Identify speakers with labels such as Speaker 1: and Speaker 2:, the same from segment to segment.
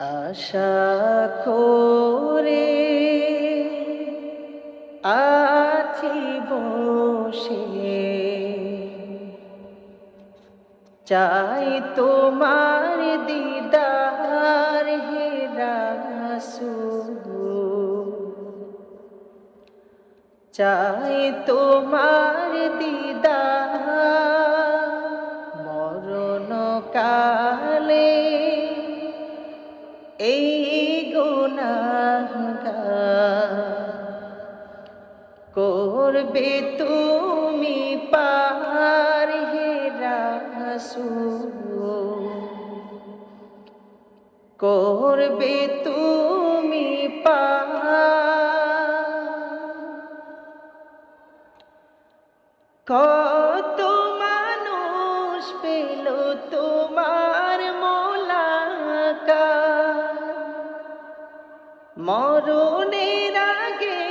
Speaker 1: আশা করে আছি বসে। চাই তোমার দিদার হে রাসূল। চাই তোমার দিদার মরণ কালে করবে তুমি পার হে রাসূল। করবে তুমি কত মানুষ পেল তোমার মরণের আগে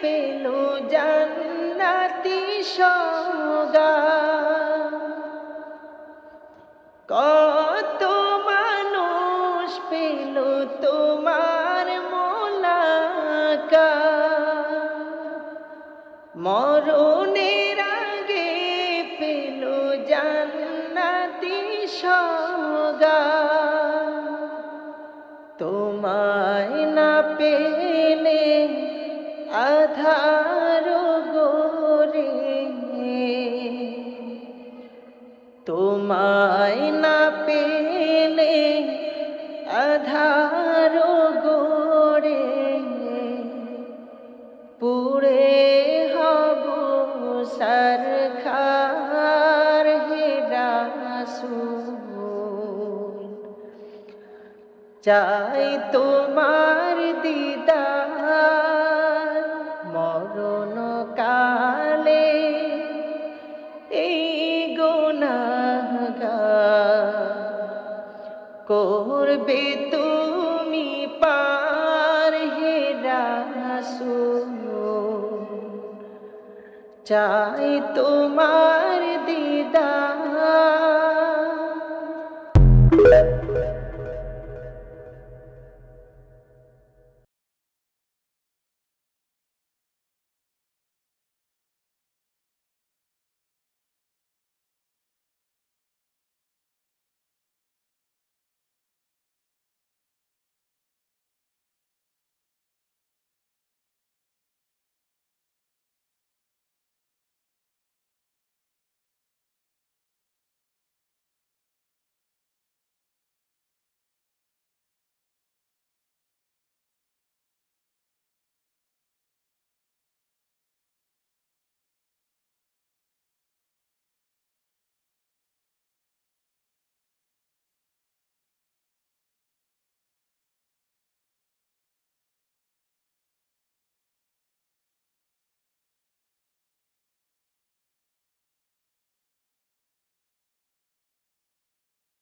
Speaker 1: পেল জান্নাতি সগা। কত মানুষ পেল তোমার মোলাকা মরণের আগে পেল জান্নাতি সগা। তোমায় না পেলে আধার গোরে তোমায় না পেলে আধার গোরে পুরে হব সরখার হে রাসূল। চাই তোমার দিদার মরণ কালে। এই গুনাহগার করবে তুমি পার হে রাসূল। চাই তোমার দিদার